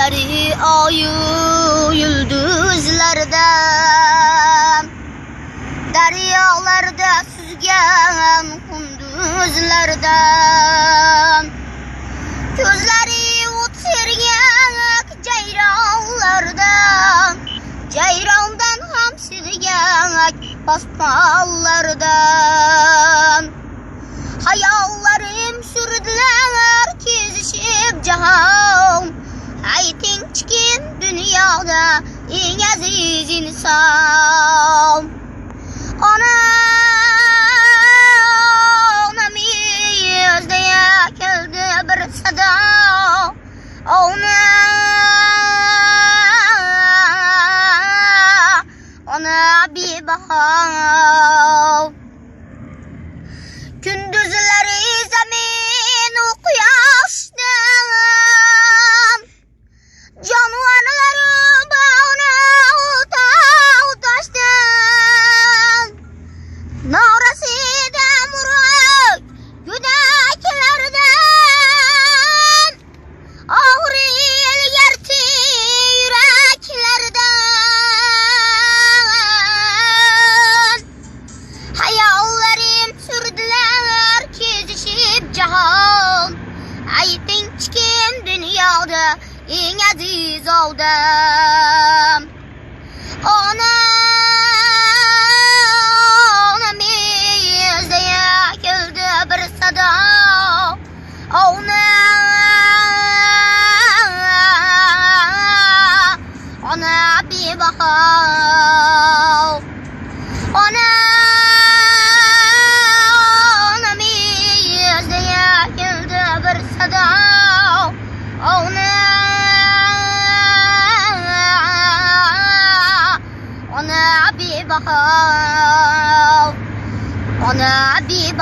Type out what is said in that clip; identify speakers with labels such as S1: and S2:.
S1: Gözleri ayı yıldızlarda Deryalarda süzgen kunduzlarda Gözleri uçurgen ceyranlarda Ceyrandan ham süzgen paspallardan Hayallerim sürdüler kezişip cahan dünyada eng aziz inson Ona Onam yüzdeye keldi bir sada Ona Ona bir bahar aziz odam Ona Onam yuzdaya keldi bir sado Ona Ona bir bahar Ona Ona bir bahar Ona bir